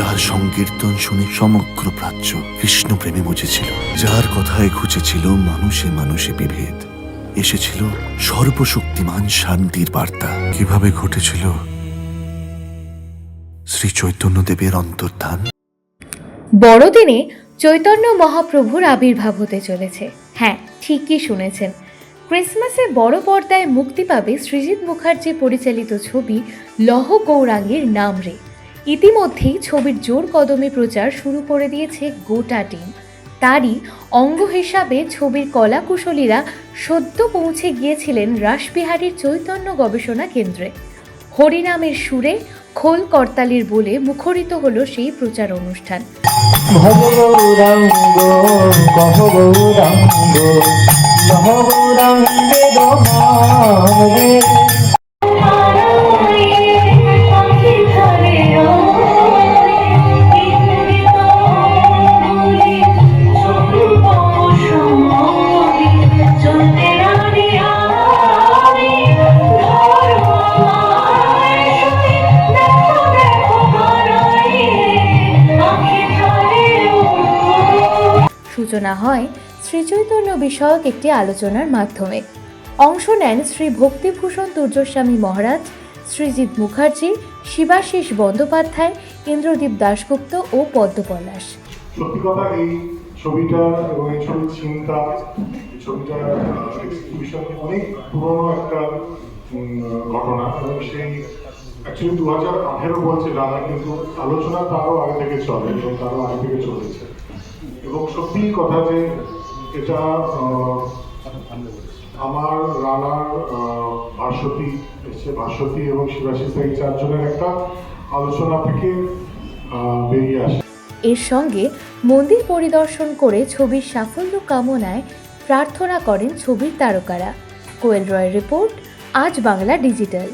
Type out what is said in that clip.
যার সংকীর্তন শুনে সমগ্র প্রাচ্য কৃষ্ণ প্রেমে মজেছিল যার কথায় ঘুচেছিল মানুষে মানুষে বিভেদ। এসেছিল সর্বশক্তিমান শান্তির বার্তা। কীভাবে ঘটেছিল? শ্রী চৈতন্যদেবের অন্তর্ধান। বড়দিনে চৈতন্য মহাপ্রভুর আবির্ভাব হতে চলেছে। হ্যাঁ ঠিকই শুনেছেন। ক্রিসমাসে বড় পর্দায় মুক্তি পাবে সৃজিত মুখার্জি পরিচালিত ছবি লহ গৌরাঙ্গের নাম রে। ইতিমধ্যেই ছবির জোর কদমে প্রচার শুরু করে দিয়েছে গোটা টিম। তারই অঙ্গ হিসাবে ছবির কলাকুশলীরা সদ্য পৌঁছে গিয়েছিলেন রাসবিহারীর চৈতন্য গবেষণা কেন্দ্রে। হরিনামের সুরে খোল করতালির বলে মুখরিত হলো সেই প্রচার অনুষ্ঠান। সূচনা হয় শ্রীচৈতন্য বিষয়ক একটি আলোচনার মাধ্যমে। অংশ নেন শ্রী ভক্তিভূষণ দুর্যস্বামী মহারাজ, শ্রীজিৎ মুখার্জি, শিবাশিস বন্দ্যোপাধ্যায়, ইন্দ্রদীপ দাশগুপ্ত ও পদ্মপলাশ। সত্যি কথা, এই ছবিটা এবং এই ছবির চিন্তা অনেক পুরনো একটা ঘটনা এবং সেই অ্যাকচুয়ালি দু হাজার আঠেরো বলছে কিন্তু আলোচনা তারও আগে থেকে চলে এবং তারও আগে থেকে চলেছে। এবং সত্যি কথা যে এটা আমার রানার ভাস্বতী ভাস্বতী এবং শিবাশিস এই চারজনের একটা আলোচনা থেকে বেরিয়ে আসে। এর সঙ্গে মন্দির পরিদর্শন করে ছবির সাফল্য কামনায় প্রার্থনা করেন ছবির তারকারা। কোয়েল রয়ের রিপোর্ট, আজ বাংলা ডিজিটাল।